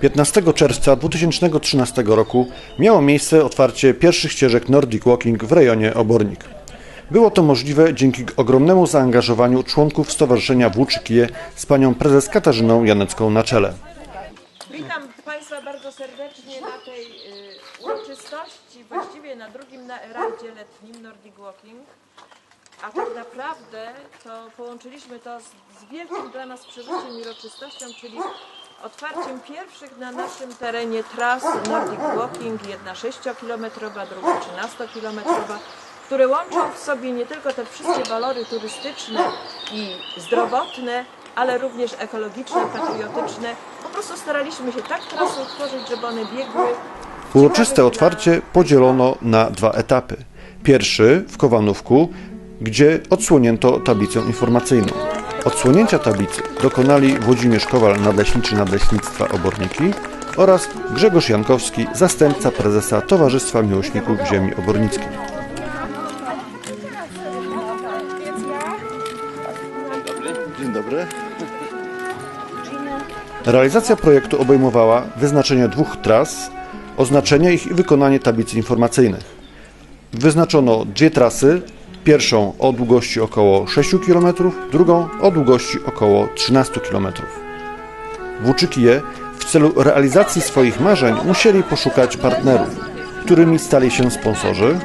15 czerwca 2013 roku miało miejsce otwarcie pierwszych ścieżek Nordic Walking w rejonie Obornik. Było to możliwe dzięki ogromnemu zaangażowaniu członków Stowarzyszenia Włóczykije z panią prezes Katarzyną Janecką na czele. Witam Państwa bardzo serdecznie na tej y, uroczystości, właściwie na drugim na rajdzie letnim Nordic Walking. A tak naprawdę to połączyliśmy to z, z wielkim dla nas przeżyciem i uroczystością, czyli otwarciem pierwszych na naszym terenie tras Nordic Walking, jedna 6-kilometrowa, druga 13-kilometrowa, które łączą w sobie nie tylko te wszystkie walory turystyczne i zdrowotne, ale również ekologiczne, patriotyczne. Po prostu staraliśmy się tak trasy utworzyć, żeby one biegły. Uroczyste otwarcie podzielono na dwa etapy. Pierwszy w Kowanówku, gdzie odsłonięto tablicę informacyjną. Odsłonięcia tablicy dokonali Włodzimierz Kowal, nadleśniczy Nadleśnictwa Oborniki oraz Grzegorz Jankowski, zastępca prezesa Towarzystwa Miłośników Ziemi Obornickiej. Dzień dobry. Realizacja projektu obejmowała wyznaczenie dwóch tras, oznaczenie ich i wykonanie tablicy informacyjnych. Wyznaczono dwie trasy, pierwszą o długości około 6 km, drugą o długości około 13 km. Włóczykije w celu realizacji swoich marzeń musieli poszukać partnerów, którymi stali się sponsorzy,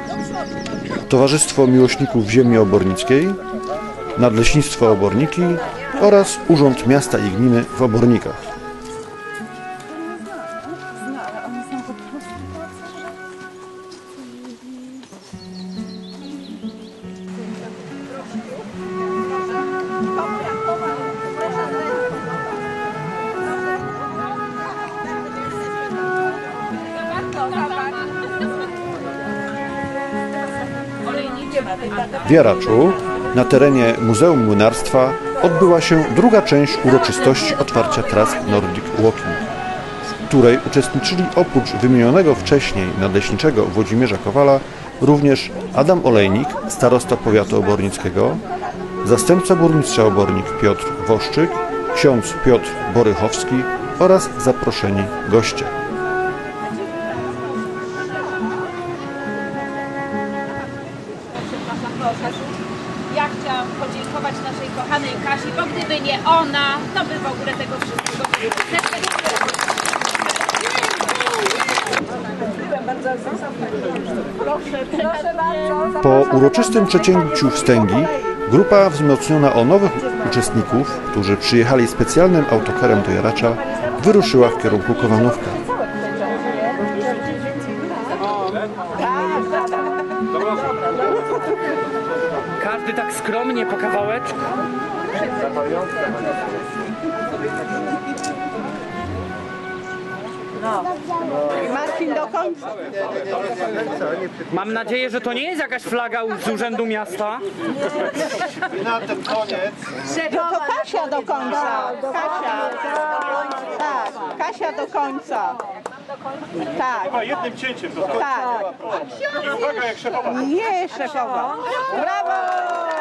Towarzystwo Miłośników Ziemi Obornickiej, Nadleśnictwo Oborniki oraz Urząd Miasta i Gminy w Obornikach. W Jaraczu, na terenie Muzeum Młynarstwa, odbyła się druga część uroczystości otwarcia tras Nordic Walking, w której uczestniczyli oprócz wymienionego wcześniej nadleśniczego Włodzimierza Kowala również Adam Olejnik, starosta powiatu obornickiego, zastępca burmistrza Obornik Piotr Woszczyk, ksiądz Piotr Borychowski oraz zaproszeni goście. Ja chciałam podziękować naszej kochanej Kasi, bo gdyby nie ona, to by w ogóle tego wszystkiego nie Po uroczystym przecięciu wstęgi grupa wzmocniona o nowych uczestników, którzy przyjechali specjalnym autokarem do Jaracza, wyruszyła w kierunku Kowanówka. Tak skromnie po kawałeczku. Marcin do końca. Mam nadzieję, że to nie jest jakaś flaga z Urzędu Miasta. To Kasia do końca. Kasia. Tak, Kasia do końca. Tak, Jednym cięciem to tak. I uwaga jak szefowa. Nie, szefowa. Brawo!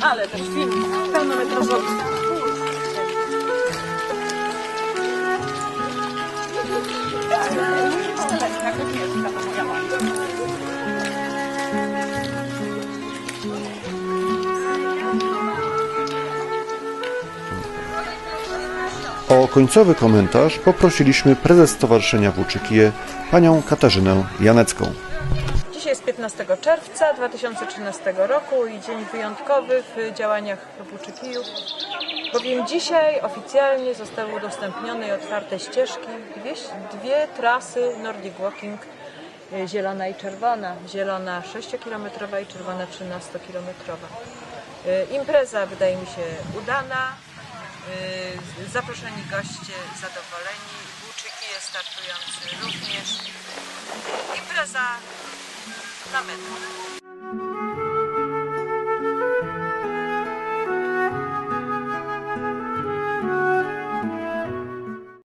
Ale też film pełnometrażowy. O końcowy komentarz poprosiliśmy prezes Stowarzyszenia Włóczykije, panią Katarzynę Janecką. Dzisiaj jest 15 czerwca 2013 roku i dzień wyjątkowy w działaniach Włóczykiju, bowiem dzisiaj oficjalnie zostały udostępnione i otwarte ścieżki, dwie, dwie trasy Nordic Walking, y, zielona i czerwona, zielona 6-kilometrowa i czerwona 13-kilometrowa. Y, Impreza wydaje mi się udana. Y, Zaproszeni goście zadowoleni. Włóczyki jest startujący również. Impreza Summit.